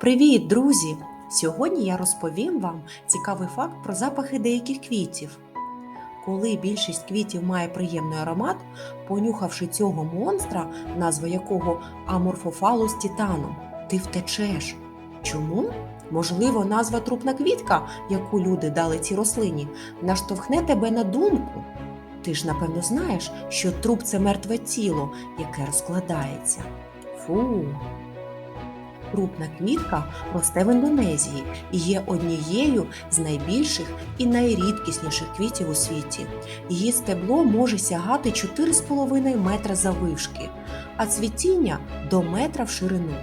Привіт, друзі! Сьогодні я розповім вам цікавий факт про запахи деяких квітів. Коли більшість квітів має приємний аромат, понюхавши цього монстра, назва якого аморфофалус титаном, ти втечеш. Чому? Можливо, назва трупна квітка, яку люди дали цій рослині, наштовхне тебе на думку. Ти ж напевно знаєш, що труп це мертве тіло, яке розкладається. Фу. Крупна квітка росте в Індонезії і є однією з найбільших і найрідкісніших квітів у світі. Її стебло може сягати 4,5 метра заввишки, а цвітіння до метра в ширину.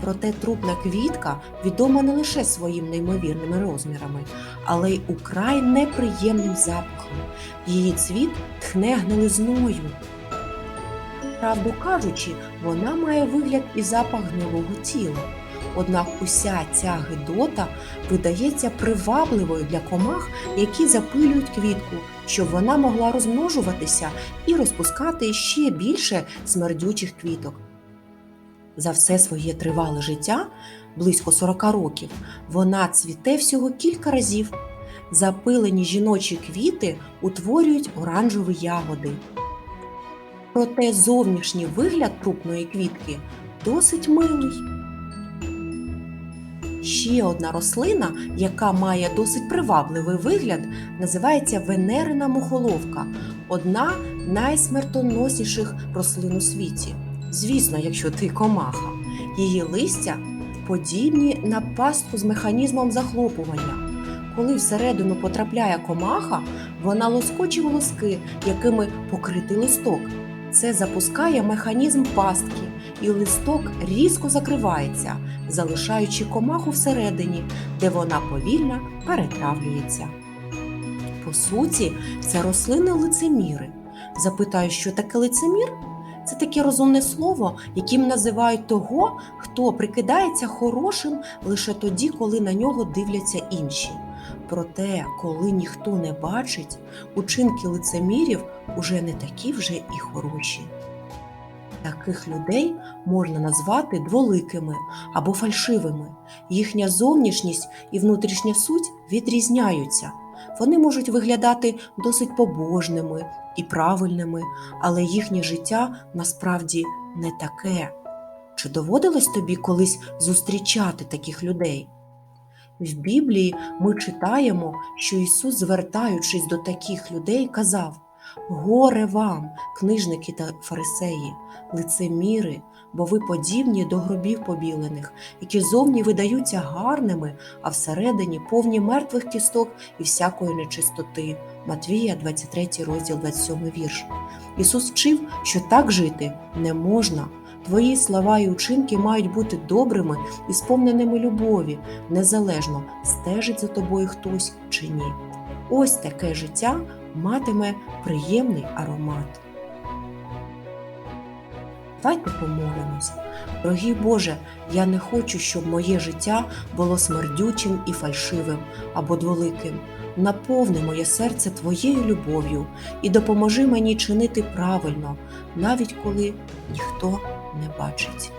Проте трупна квітка відома не лише своїм неймовірними розмірами, але й украй неприємним запахом. Її цвіт тхне гнилизною. Правду кажучи, вона має вигляд і запах гнилого тіла. Однак уся ця гидота видається привабливою для комах, які запилюють квітку, щоб вона могла розмножуватися і розпускати ще більше смердючих квіток. За все своє тривале життя, близько 40 років, вона цвіте всього кілька разів. Запилені жіночі квіти утворюють оранжеві ягоди. Проте зовнішній вигляд трупної квітки досить милий. Ще одна рослина, яка має досить привабливий вигляд, називається венерина мухоловка, одна найсмертоносніших рослин у світі. Звісно, якщо ти комаха. Її листя подібні на пастку з механізмом захлопування. Коли всередину потрапляє комаха, вона лоскоче волоски, якими покритий листок. Це запускає механізм пастки, і листок різко закривається, залишаючи комаху всередині, де вона повільно перетравлюється. По суті, це рослини лицеміри. Запитаю, що таке лицемір? Це таке розумне слово, яким називають того, хто прикидається хорошим лише тоді, коли на нього дивляться інші. Проте, коли ніхто не бачить, учинки лицемірів уже не такі вже і хороші. Таких людей можна назвати дволикими або фальшивими. Їхня зовнішність і внутрішня суть відрізняються. Вони можуть виглядати досить побожними і правильними, але їхнє життя насправді не таке. Чи доводилось тобі колись зустрічати таких людей? В Біблії ми читаємо, що Ісус, звертаючись до таких людей, казав: Горе вам, книжники та фарисеї, лицеміри, бо ви подібні до гробів побілених, які зовні видаються гарними, а всередині повні мертвих кісток і всякої нечистоти. Матвія, 23 розділ, 27 вірш. Ісус вчив, що так жити не можна. Твої слова і учинки мають бути добрими і сповненими любові, незалежно стежить за тобою хтось чи ні. Ось таке життя матиме приємний аромат. Давайте помолимось. Дорогий Боже, я не хочу, щоб моє життя було смердючим і фальшивим або дволиким. Наповни моє серце Твоєю любов'ю і допоможи мені чинити правильно, навіть коли ніхто не бачить.